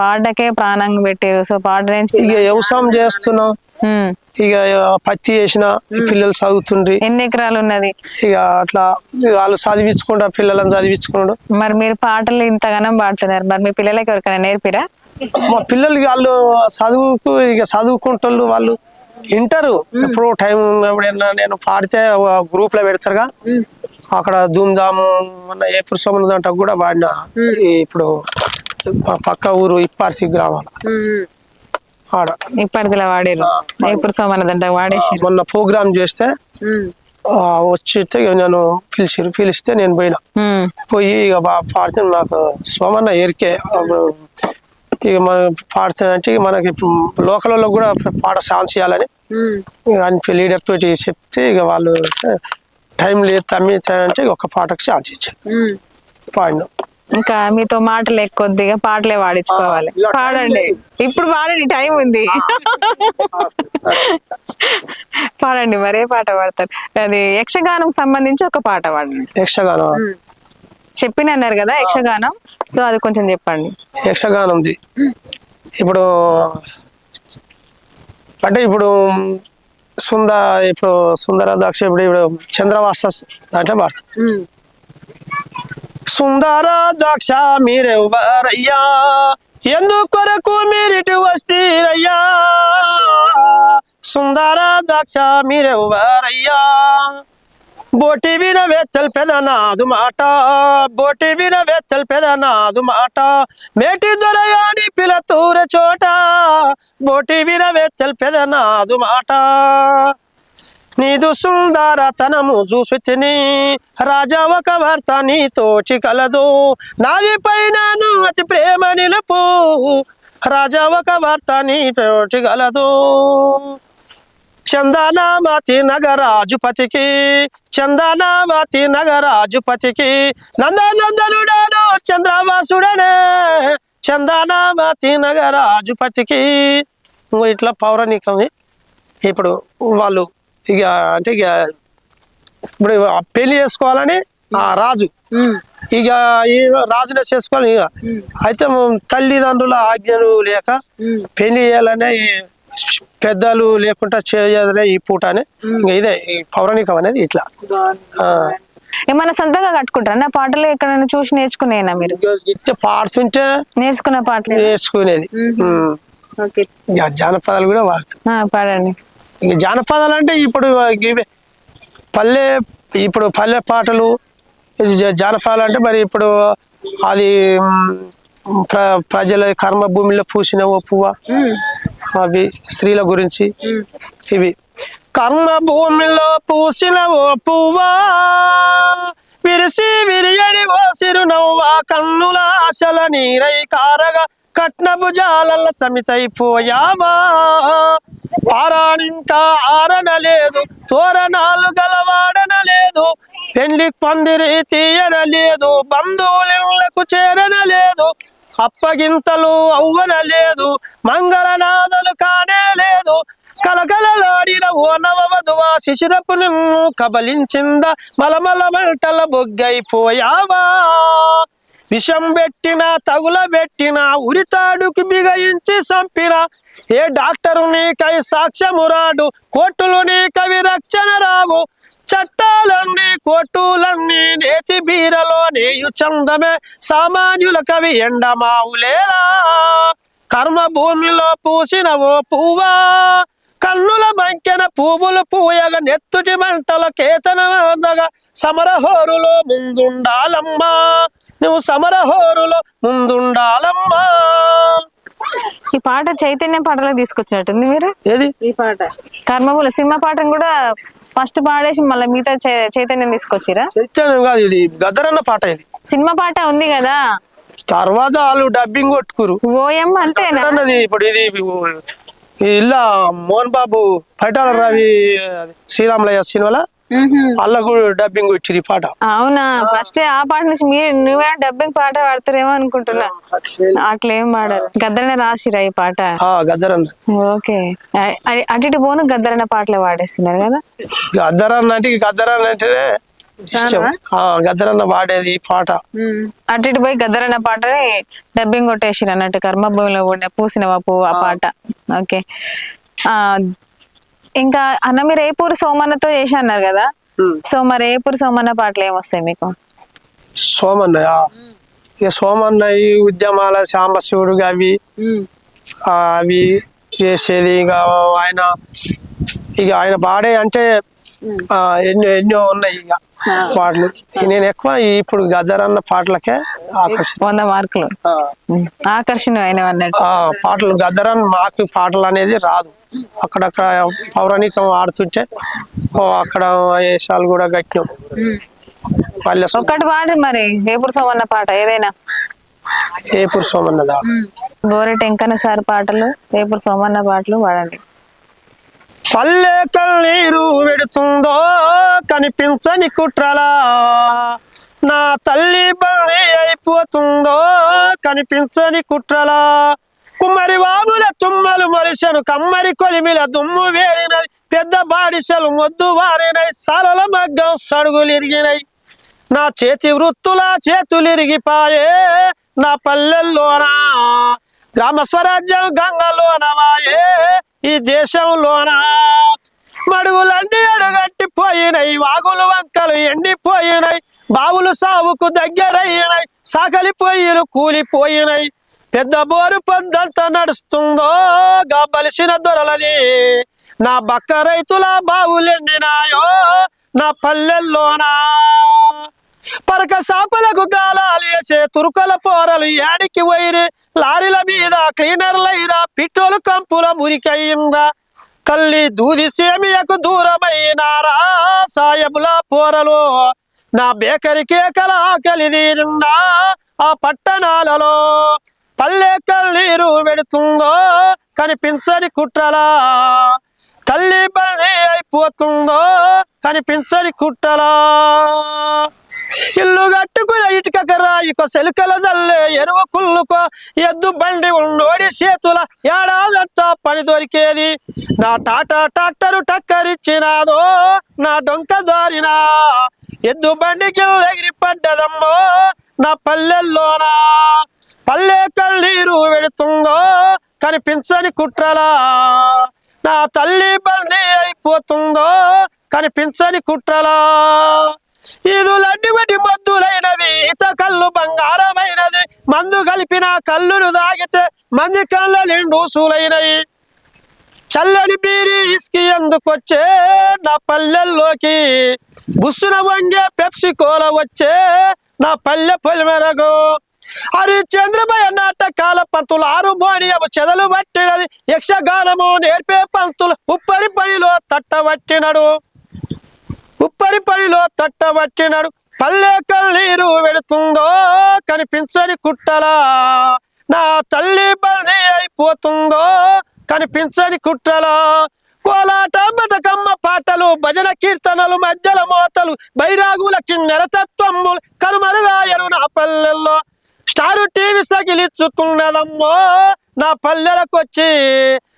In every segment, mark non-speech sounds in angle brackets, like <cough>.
పాటకే ప్రాణం పెట్టారు. సో పాట నుంచి ఇక వ్యవసాయం చేస్తున్నాం. ఇక పత్తి వేసిన పిల్లలు చదువుతుండ్రి. ఎన్ని ఎకరాలు ఉన్నది? ఇక అట్లా వాళ్ళు చదివించుకుంటా పిల్లలను చదివించుకున్నాడు మరి మీరు పాటలు ఇంతగానం పాడుతున్నారు. మరి మీ పిల్లలకి ఎవరికైనా నేర్పిరా? మా పిల్లలకి వాళ్ళు చదువుకు ఇక చదువుకుంటారు వాళ్ళు వింటారు. ఎప్పుడు టైం ఉన్నప్పుడైనా నేను పాడితే గ్రూప్లో పెడతారుగా. అక్కడ ధూమ్ధాము ఏపురు సోమన దాంట్లో కూడా వాడిన ఇప్పుడు పక్క ఊరు ఇప్పార్సి గ్రామాల ఆడ. ఇప్పటిదిలా వాడారు. ఇప్పుడు సోమనదంట వాడేసి మొన్న ప్రోగ్రామ్ చేస్తే వచ్చితే నేను పిలిచిరు. పిలిస్తే నేను పోయినా. పోయి ఇక పాడితే నాకు సోమన్న ఎరికే ఇక మనం పాడుతుందంటే మనకి లోకల్లో కూడా పాట ఛాన్స్ చేయాలని ఇక అని లీడర్ తోటి చెప్తే ఇక వాళ్ళు టైం లేదు తమ్మి అంటే ఒక పాటకు ఛాన్స్ ఇచ్చారు. పాడిన. ఇంకా మీతో మాటలు కొద్దిగా పాటలే పాడించుకోవాలి. పాడండి. ఇప్పుడు పాడండి టైం ఉంది. <laughs> పాడండి మరే పాట పాడతారు. అది యక్షగానం సంబంధించి ఒక పాట పాడండి. యక్షగానం. చెప్పిన అన్నారు కదా యక్షగానం. సో అది కొంచెం చెప్పండి. యక్షగానంది. ఇప్పుడు అంటే ఇప్పుడు సుంద ఇప్పుడు సుందర దాక్ష ఇప్పుడు ఇప్పుడు చంద్రవాస అంటే పాడతాం సుందర దాక్ష మీరెవ్వరయ్యా? ఎందుకొరకు మీరిటు వస్తీరయ్యా? సుందర దాక్ష మీరెవ్వరయ్యా? బోటి విన వెచ్చల్ పెదనాదు మాట బోటి విన వెచ్చల్ పెదనాదు మాట. మేటి దొరయాని పిలతూర చోట బోటి విన వెచ్చల్ పెదనాదు మాట. నీదు సుందరతనము చూసుతిని. రాజా ఒక భర్త నీతోటి కలదు. నాది పైన అతి ప్రేమ నిలుపు. రాజా ఒక భర్త నీతోటి కలదు. చందనామతి నగరాజుపతికి చందనామతి నగరాజుపతికి నందనందనుడాను చంద్రవాసుడనే. చందనామతి నగరాజుపతికి. ఇట్లా పౌరాణికమే. ఇప్పుడు వాళ్ళు ఇక అంటే ఇక ఇప్పుడు పెళ్ళి చేసుకోవాలని ఆ రాజు. ఇక ఈ రాజునే చేసుకోవాలి ఇక. అయితే తల్లిదండ్రుల ఆజ్ఞలు లేక పెళ్ళి చేయాలనే పెద్దలు లేకుండా చేయదనే ఈ పూట అని ఇదే ఈ పౌరాణికం అనేది ఇట్లా. ఆ. ఏమన్నా సొంతంగా కట్టుకుంటారా? పాటలు ఎక్కడైనా చూసి నేర్చుకునేనా మీరు? పాడుతుంటే నేర్చుకున్న పాటలు. నేర్చుకునేది. జానపదాలు కూడా పాడండి. ఇక జానపదాలు అంటే ఇప్పుడు ఇవే పల్లె ఇప్పుడు పల్లె పాటలు జానపదాలు అంటే మరి ఇప్పుడు అది ప్ర ప్రజల కర్మ భూమిలో పూసిన ఓ పువ్వ అవి స్త్రీల గురించి ఇవి. కర్మ భూమిలో పూసిన ఓ పువ్వా విరిసి విరియడి ఓ సిరునవ్వా కన్నుల ఆశల నీరై కారగా కట్న సమితైపోయావా ఆరానింకా ఆరనలేదు తోరణాలు గలవాడనలేదు పెళ్ళి పందిరి తీయనలేదు బంధువులకు చేరనలేదు అప్పగింతలు అవ్వనలేదు మంగళనాథలు కానే లేదు కలకలలాడిన ఓ నవవధువా శిశిరపు నిన్ను కబలించిందా మలమల మంటల బొగ్గైపోయావా విషం పెట్టిన తగుల పెట్టిన ఉరితాడుకు బిగయించి చంపిన ఏ డాక్టరు నీకై సాక్ష్యము రాడు కోర్టులు నీకవి రక్షణ రావు. చట్టాలన్నీ కోర్టులన్నీ నేతి బీరలో నేయు చందమే. సామాన్యుల కవి ఎండమావులేలా కర్మ భూమిలో పూసిన ఓ పువ్వా? కన్నుల మంకెన పువ్వులు పూయగా నెత్తుటి మంటల కేతనగా సమరహోరులో ముందుండాలమ్మా నువ్వు సమరహోరులో ముందుండాలమ్మా. ఈ పాట చైతన్య పాటలకు తీసుకొచ్చినట్టుంది మీరు? ఏది? ఈ పాట. కర్మబుల సినిమా పాటను కూడా ఫస్ట్ పాడేసి మళ్ళీ మిగతా చై- చైతన్యం తీసుకొచ్చిరా? చైతన్యం కాదు ఇది గద్దరన్న పాట ఇది. సినిమా పాట ఉంది కదా? తర్వాత వాళ్ళు డబ్బింగ్ కొట్టుకురు. ఓఎం అంతేనా? ఇప్పుడు ఇది ఇలా మోహన్ బాబు పైటాల రవి శ్రీరాములయ్య సినిమాల వాళ్ళకు డబ్బింగ్ వచ్చింది పాట. అవునా? ఫస్ట్ ఆ పాట నుంచి మీరు నువ్వే డబ్బింగ్ పాట పాడతారేమో అనుకుంటున్నా. అట్లా ఏం పాడారు. గద్దరనే రాసిరా ఈ పాట? ఆ గద్దరన్న. ఓకే. అటు ఇటు పోను గద్దరన్న పాటలే పాడేస్తున్నారు కదా. గద్దరన్న అంటే గద్దరన్న అంటే ఇష్టం. ఆ గద్దరన్న పాడేది పాట. అటు ఇటు పోయి గద్దరన్న పాటని డబ్బింగ్ కొట్టేసిరు అన్నట్టు కర్మభూమిలో ఉండే పూసినవా పువ్వు ఆ పాట. ఓకే. ఆ ఇంకా అన్న మీరు ఏపూరు సోమన్నతో చేసి అన్నారు కదా. సో మరి ఏపూరు సోమన్న పాటలు ఏమొస్తాయి మీకు? సోమన్నయ్య ఇక సోమన్న ఈ ఉద్యమాల సాంబశివుడు అవి అవి చేసేది. ఇక ఆయన ఇక ఆయన పాడే అంటే ఆ, ఎన్నో ఎన్నో ఉన్నాయి ఇక. పాటలు. నేను ఎక్కువ ఇప్పుడు గద్దరన్న పాటలకే వంద మార్కులు. ఆకర్షణ పాటలు గద్దరన్ మాకు పాటలు అనేది రాదు. అక్కడక్కడ పౌరాణికం ఆడుతుంటే అక్కడ వేషాలు కూడా గట్టినాం వాళ్ళ ఒక్కటి పాట మరి ఏపూరు సోమన్న పాట ఏదైనా. ఏ పురుషం అన్నదా గోరె టెంకన్న సార్ పాటలు ఏపూరు సోమన్న పాటలు పాడండి. పల్లె కన్నీరు పెడుతుందో కనిపించని కుట్రలా. నా తల్లి బలి అయిపోతుందో కనిపించని కుట్రలా. కుమ్మరి వాముల తుమ్మలు మలిసెను కమ్మరి కొలిమిల దుమ్ము వేరినై పెద్ద బాడిసెలు మొద్దు వారినై సరళ మగ్గం సడుగులిరిగినై. నా చేతి వృత్తుల చేతులు ఇరిగిపాయే నా పల్లెల్లోనా? గ్రామ స్వరాజ్యం గంగలోనవాయే. ఈ దేశంలోన మడుగులన్నీ అడుగట్టిపోయినాయి వాగులు వంకలు ఎండిపోయినాయి బావులు సావుకు దగ్గరైనాయి సాకలి కూలిపోయినాయి. పెద్ద బోరు పొద్దంతా నడుస్తుందో గబలిసిన దొరలది. నా బక్క రైతుల బావులెండినాయో నా పల్లెల్లోనా? పరక సాపలకు గాలాలు వేసే తురుకల పోరలు ఏడికి వైరి లారీల మీద క్లీనర్లైరా పెట్రోల్ కంపుల మురికయ్యిందా తల్లి దూది సేమియకు దూరమైనారా సాయబుల పోరలు. నా బేకరికే కేకల ఆకలి తీరిందా. ఆ పట్టణాలలో పల్లె కన్నీరు పెడుతుందో కనిపించని కుట్రలా. తల్లి బల్లి అయిపోతుందో కనిపించని కుట్టలా. ఇల్లు కట్టుకుని ఇటుక ఇక సెలుకల జల్లే ఎరువు కుళ్ళుకో ఎద్దు బండి ఉన్నోడి చేతుల ఏడాదంతా పని దొరికేది. నా టాటా ట్రాక్టరు టక్కరిచ్చినాదో నా డొంక దారినా. ఎద్దు బండి ఎగిరి పడ్డదమ్మో నా పల్లెల్లోనా. పల్లె కన్నీరు పెడుతుందో కనిపించని కుట్రలా. నా తల్లి బందీ అయిపోతుందో కనిపించని కుట్రలా. ఈదులడ్డి బట్టి మద్దులైనవి ఈత కళ్ళు బంగారమైనది. మందు కలిపిన కళ్ళును దాగితే మంది కళ్ళ నిండు సూలైనవి చల్లని బీరి ఇసుకి ఎందుకొచ్చే నా పల్లెల్లోకి? బుస్సున వంగే పెప్సి కోల వచ్చే నా పల్లె పొలిమెరగు? హరి చంద్రమయ నాటకాల పంతులు ఆరు చెదలు పట్టినది యక్షగానము నేర్పే పంతులు ఉప్పరి పడిలో తట్టబట్టినడు ఉప్పరి పడిలో తట్టబట్టినడు పల్లె కన్నీరు వెడుతుందో కనిపించని కుట్టలా నా తల్లి బల్ది అయిపోతుందో కనిపించని కుట్రలా. కోలాట బతుకమ్మ పాటలు భజన కీర్తనలు మధ్యల మోతలు బైరాగుల కిన్నెర కనుమరుగాయను నా పల్లెల్లో. స్టారు టీవీ సగిలిచ్చుతున్నదమ్మో నా పల్లెలకొచ్చి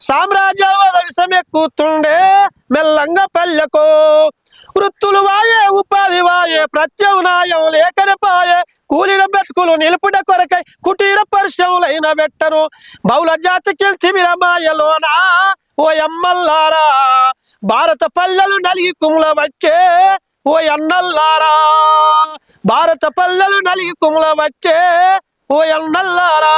సామ్రాజ్యవాద విషమెక్కుతుండే మెల్లంగా పల్లెకో. వృత్తులు వాయే ఉపాధి వాయే ప్రత్యామ్నాయం లేకనే పాయే కూలిన బ్రతుకులు నిలుపుట కొరకై కుటీర పరిశ్రమలైన పెట్టను బహుళ జాతికి తిమిర మాయలోనా ఓ ఎమ్మల్లారా భారత పల్లెలు నలిగి కుముల వచ్చే ఓ అన్నల్లారా భారత పల్లెలు నలిగి కుముల వచ్చే ఓ అన్నల్లారా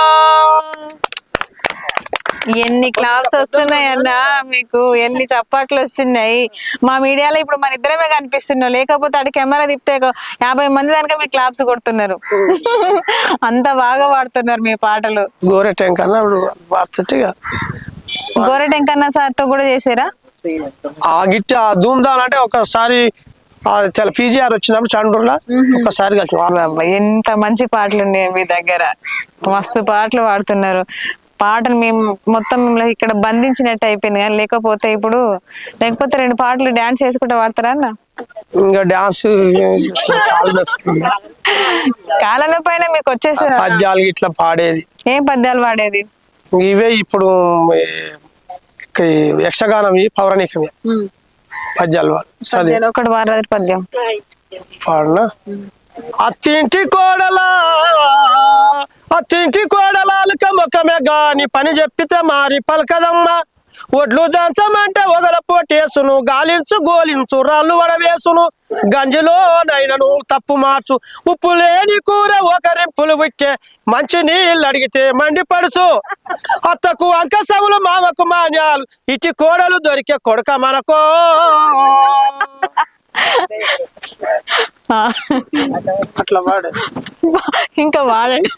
ఎన్ని క్లాప్స్ వస్తున్నాయి అన్న మీకు ఎన్ని చప్పట్లు వస్తున్నాయి. మా మీడియాలో ఇప్పుడు మన ఇద్దరమే కనిపిస్తున్నాం. లేకపోతే అటు కెమెరా తిప్పితే యాభై మంది దానిక మీ క్లాప్స్ కొడుతున్నారు. అంత బాగా పాడుతున్నారు మీ పాటలు. గోరె ట్యాంక్ అన్న వాడుతుంటే ఇక. గోరె టెంకన్న సార్తో కూడా చేసారా ఆ గిట్టి ఆ ధూమ్ధాన్ అంటే ఒకసారి తెల పీజీఆర్ వచ్చినప్పుడు చండూరులో ఒకసారి ఎంత మంచి పాటలు ఉన్నాయి మీ దగ్గర. మస్తు పాటలు పాడుతున్నారు. పాటను మేము మొత్తం ఇక్కడ బంధించినట్టు అయిపోయింది కానీ లేకపోతే ఇప్పుడు లేకపోతే రెండు పాటలు డాన్స్ చేసుకుంటూ పాడతారా అన్న? ఇంకా డాన్స్ కాలన పైన మీకు వచ్చేసారు పద్యాలు ఇట్లా పాడేది. ఏం పద్యాలు పాడేది? ఇవే ఇప్పుడు యక్షగానం పౌరాణికమే. పద్యాలు పాడు. ఒకటి వారాది పద్యం. పాడనా అత్తింటి కోడలా అత్తింటి కోడలాలక ముఖమే గాని పని చెప్పితే మారి పలకదమ్మా. ఒడ్లు దంచమంటే ఒకల పోటేసును గాలించు గోలించు రాళ్ళు వడవేసును. గంజిలో నైనను తప్పు మార్చు. ఉప్పు లేని కూర ఒకరింపులు విట్టే. మంచి నీళ్ళు అడిగితే మండిపడుచు. అత్తకు అంకసములు మామకు మాన్యాలు. ఇటు కోడలు దొరికే కొడుక మనకో. అట్లా వాడు. ఇంకా వాడండి.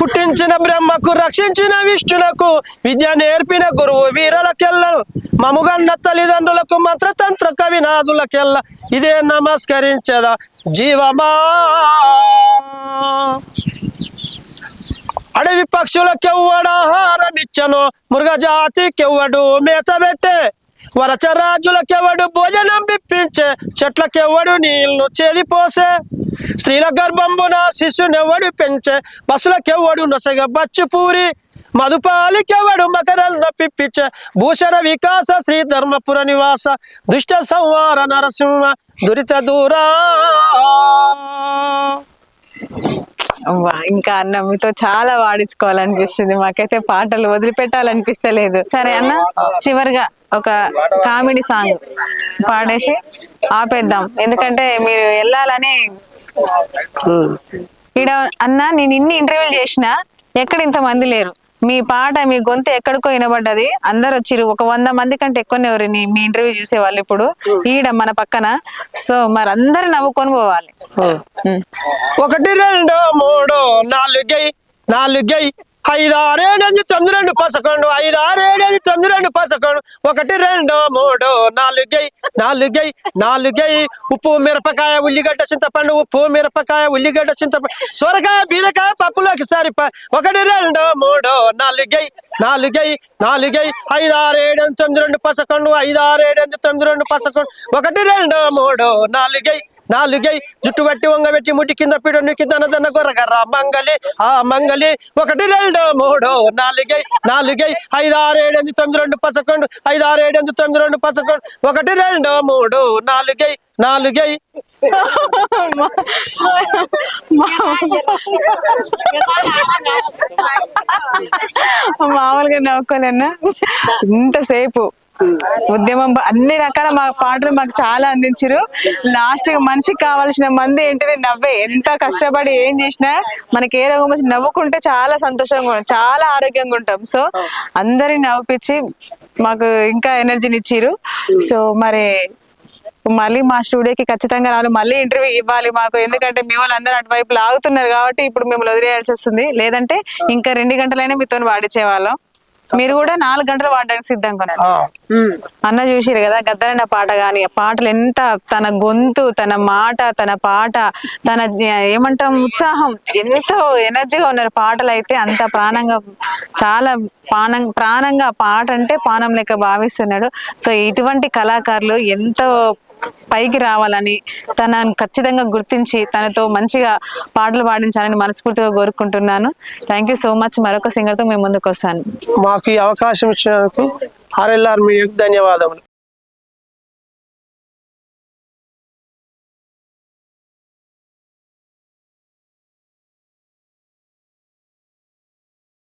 పుట్టించిన బ్రహ్మకు రక్షించిన విష్ణునకు విద్య నేర్పిన గురువు వీరలకెళ్ళను మముగన్న తల్లిదండ్రులకు మంత్రతంత్ర కవినాదులకెల్ల ఇదే నమస్కరించదా జీవమా. అడవి పక్షులకెవ్వడు ఆహారం ఇచ్చను మృగజాతికెవ్వడు మేత పెట్టే. వరచరాజులకెవడు భోజనం పిప్పించే చెట్లకెవ్వడు నీళ్ళు చేదిపోసే. స్త్రీల గర్భంబున శిశునెవడు పెంచే బస్సులకెవ్వడు నొసగ బచ్చిపూరి మధుపాలికెవడు మకరంద పిప్పిచ భూషణ వికాస శ్రీ ధర్మపుర నివాస దుష్ట సంవార నరసింహ దురిత దూరా. ఇంకా అన్న మీతో చాలా వాడించుకోవాలనిపిస్తుంది. మాకైతే పాటలు వదిలిపెట్టాలనిపిస్తలేదు. సరే అన్న చివరిగా ఒక కామెడీ సాంగ్ పాడేసి ఆపేద్దాం. ఎందుకంటే మీరు వెళ్ళాలని ఈడ అన్న నేను ఇన్ని ఇంటర్వ్యూలు చేసిన ఎక్కడ ఇంత మంది లేరు. మీ పాట మీ గొంతు ఎక్కడికో వినబడ్డది. అందరు వచ్చిరు ఒక వంద మంది కంటే ఎక్కువనే ఎవరు నీ- మీ ఇంటర్వ్యూ చూసే వాళ్ళు ఇప్పుడు ఈడ మన పక్కన. సో మరి అందరు నవ్వుకొని పోవాలి. ఒకటి రెండు మూడు నాలుగై నాలుగై. ఐదారేడెనిమిది తొమ్మిది రెండు పసకొండు ఐదారేడెనిమిది తొమ్మిది రెండు పసకొండు. ఒకటి రెండు మూడు నాలుగై నాలుగై నాలుగై. ఉప్పు మిరపకాయ ఉల్లిగడ్డ చింతపండు ఉప్పు మిరపకాయ ఉల్లిగడ్డ చింతపండు. సొరకాయ బీరకాయ పప్పులోకి సరిపా. ఒకటి రెండు మూడు నాలుగై నాలుగై నాలుగై. ఐదారేడెనిమిది తొమ్మిది రెండు పసకొండు ఐదారేడెనిమిది తొమ్మిది రెండు పసకొండు. ఒకటి రెండు మూడు నాలుగై. నాలుగై జుట్టు పట్టి వంగబెట్టి ముట్టి కింద పిడు నికి దన దన గొర్రగర్ర మంగలి ఆ మంగలి ఒకటి రెండు మూడు నాలుగై నాలుగై ఐదు ఆరు ఏడు ఎనిమిది తొమ్మిది రెండు పసకొండు ఐదు ఆరు ఏడు ఎనిమిది తొమ్మిది రెండు పసకొండు ఒకటి రెండు మూడు నాలుగై నాలుగై మామూలుగా నవ్వుకోలేనా? ఇంతసేపు. ఉద్యమం అన్ని రకాల మా పాటలు మాకు చాలా అందించారు లాస్ట్ మనిషికి కావాల్సిన మంది ఏంటిది నవ్వే. ఎంత కష్టపడి ఏం చేసినా మనకి ఏ రోగం వచ్చి నవ్వుకుంటే చాలా సంతోషంగా ఉంటాం చాలా ఆరోగ్యంగా ఉంటాం. సో అందరిని నవ్వుపించి మాకు ఇంకా ఎనర్జీని ఇచ్చిరు సో మరి మళ్ళీ మా స్టూడియోకి ఖచ్చితంగా రావాలి మళ్ళీ ఇంటర్వ్యూ ఇవ్వాలి మాకు. ఎందుకంటే మీ వాళ్ళు అందరూ అటువైపు లాగుతున్నారు కాబట్టి ఇప్పుడు మేము వదిలేయాల్సి వస్తుంది. లేదంటే ఇంకా రెండు గంటలైనా మీతో వాడిచేవాళ్ళం మీరు కూడా నాలుగు గంటలు వాడడానికి సిద్ధంగా అన్న చూసిరు కదా గద్దరన్న పాట గాని పాటలు ఎంత తన గొంతు తన మాట తన పాట తన ఏమంటాం ఉత్సాహం ఎంతో ఎనర్జీగా ఉన్నారు పాటలు అయితే అంత ప్రాణంగా చాలా ప్రాణం ప్రాణంగా పాట అంటే పానం లెక్క భావిస్తున్నాడు. సో ఇటువంటి కళాకారులు ఎంతో పైకి రావాలని తనను ఖచ్చితంగా గుర్తించి తనతో మంచిగా పాటలు పాడించాలని మనస్ఫూర్తిగా కోరుకుంటున్నాను. థ్యాంక్ యూ సో మచ్ మరొక సింగర్తో మేము ముందుకు వస్తాను. మాకు ఈ అవకాశం ఇచ్చినందుకు ఆర్ఎల్ఆర్ మీడియాకు ధన్యవాదములు.